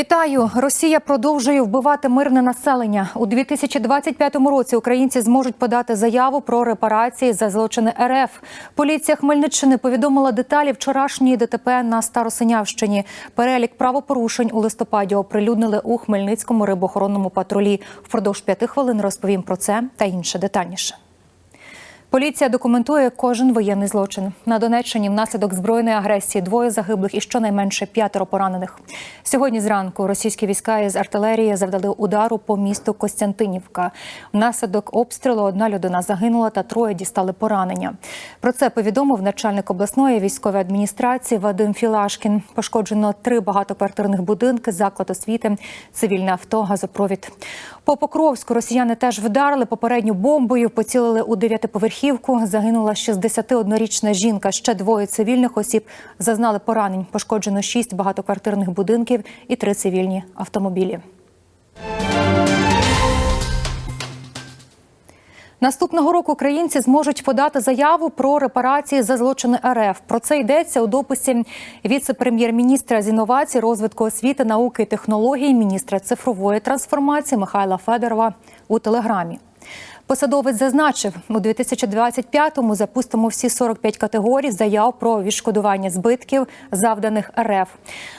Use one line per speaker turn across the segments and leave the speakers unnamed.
Вітаю! Росія продовжує вбивати мирне населення у 2025 році. Українці зможуть подати заяву про репарації за злочини РФ. Поліція Хмельниччини повідомила деталі вчорашньої ДТП на Старосинявщині. Перелік правопорушень у листопаді оприлюднили у Хмельницькому рибоохоронному патрулі. Впродовж п'яти хвилин розповім про це та інше детальніше. Поліція документує кожен воєнний злочин на Донеччині. Внаслідок збройної агресії двоє загиблих і щонайменше п'ятеро поранених. Сьогодні зранку російські війська із артилерії завдали удару по місту Костянтинівка. Внаслідок обстрілу одна людина загинула та троє дістали поранення. Про це повідомив начальник обласної військової адміністрації Вадим Філашкін. Пошкоджено три багатоквартирних будинки, заклад освіти, цивільне авто, газопровід. По Покровську росіяни теж вдарили попередню бомбою, поцілили у дев'ятиповерхівку. Загинула 61-річна жінка. Ще двоє цивільних осіб зазнали поранень. Пошкоджено шість багатоквартирних будинків і три цивільні автомобілі. Наступного року українці зможуть подати заяву про репарації за злочини РФ. Про це йдеться у дописі віце-прем'єр-міністра з інновацій, розвитку освіти, науки і технологій, міністра цифрової трансформації Михайла Федорова у телеграмі. Посадовець зазначив, у 2025-му запустимо всі 45 категорій заяв про відшкодування збитків, завданих РФ.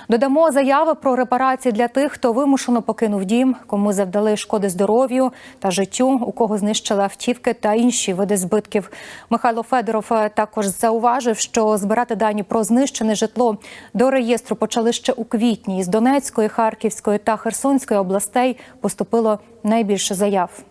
Додамо заяви про репарації для тих, хто вимушено покинув дім, кому завдали шкоди здоров'ю та життю, у кого знищили автівки та інші види збитків. Михайло Федоров також зауважив, що збирати дані про знищене житло до реєстру почали ще у квітні. Із Донецької, Харківської та Херсонської областей поступило найбільше заяв.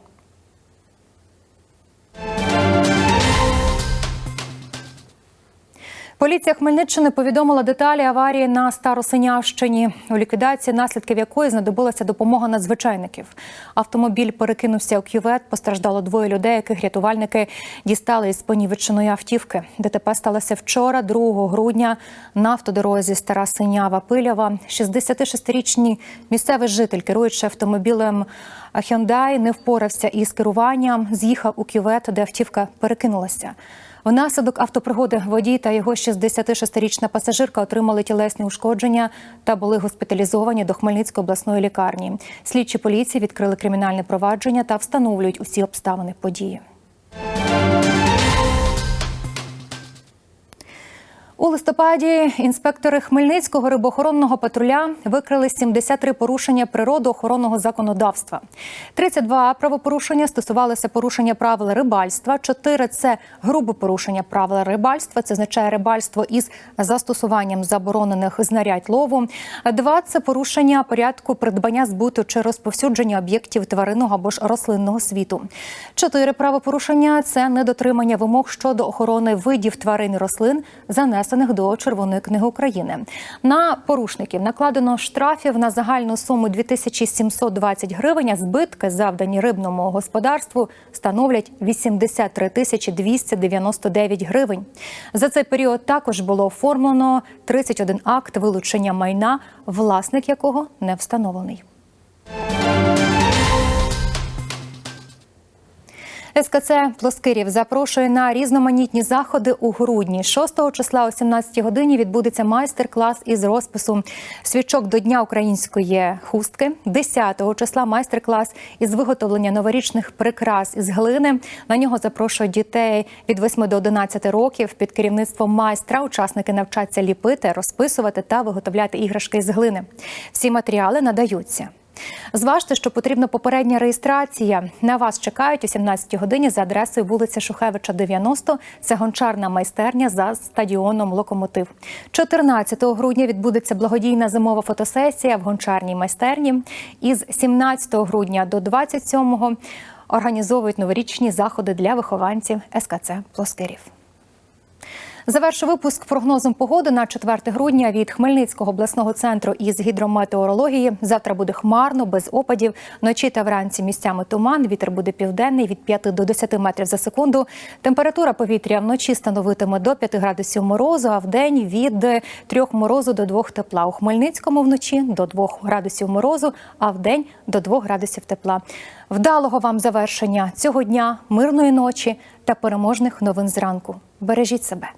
Поліція Хмельниччини повідомила деталі аварії на Старосинявщині, у ліквідації наслідків якої знадобилася допомога надзвичайників. Автомобіль перекинувся у кювет. Постраждало двоє людей, яких рятувальники дістали із понівеченої автівки. ДТП сталося вчора, 2 грудня, на автодорозі Стара Синява Пилява. 66-річний місцевий житель, керуючи автомобілем Hyundai, не впорався із керуванням. З'їхав у кювет, де автівка перекинулася. Внаслідок автопригоди водій та його 66-річна пасажирка отримали тілесні ушкодження та були госпіталізовані до Хмельницької обласної лікарні. Слідчі поліції відкрили кримінальне провадження та встановлюють усі обставини події. У листопаді інспектори Хмельницького рибоохоронного патруля викрили 73 порушення природоохоронного законодавства. 32 правопорушення стосувалися порушення правил рибальства. 4 – це грубе порушення правил рибальства. Це означає рибальство із застосуванням заборонених знарядь лову. 2 – це порушення порядку придбання збуту чи розповсюдження об'єктів тваринного або ж рослинного світу. 4 правопорушення це недотримання вимог щодо охорони видів тварин і рослин, занесених до Червоної книги України. На порушників накладено штрафів на загальну суму 2720 гривень. а Збитки, завдані рибному господарству, становлять 83 тисячі 299 гривень. За цей період також було оформлено 31 акт вилучення майна, власник якого не встановлений. СКЦ Плоскирів запрошує на різноманітні заходи у грудні. 6 числа о 17 годині відбудеться майстер-клас із розпису свічок до Дня української хустки. 10 числа майстер-клас із виготовлення новорічних прикрас із глини. На нього запрошують дітей від 8 до 11 років. Під керівництвом майстра учасники навчаться ліпити, розписувати та виготовляти іграшки з глини. Всі матеріали надаються. Зважте, що потрібна попередня реєстрація. На вас чекають о 17 годині за адресою вулиця Шухевича, 90. Це гончарна майстерня за стадіоном Локомотив. 14 грудня відбудеться благодійна зимова фотосесія в гончарній майстерні. Із 17 грудня до 27 організовують новорічні заходи для вихованців СКЦ Плоскирів. Завершу випуск прогнозом погоди на 4 грудня від Хмельницького обласного центру із гідрометеорології. Завтра буде хмарно, без опадів. Вночі та вранці місцями туман. Вітер буде південний від 5 до 10 метрів за секунду. Температура повітря вночі становитиме до 5 градусів морозу, а в день від 3 морозу до 2 тепла. У Хмельницькому вночі до 2 градусів морозу, а в день до 2 градусів тепла. Вдалого вам завершення цього дня, мирної ночі та переможних новин зранку. Бережіть себе.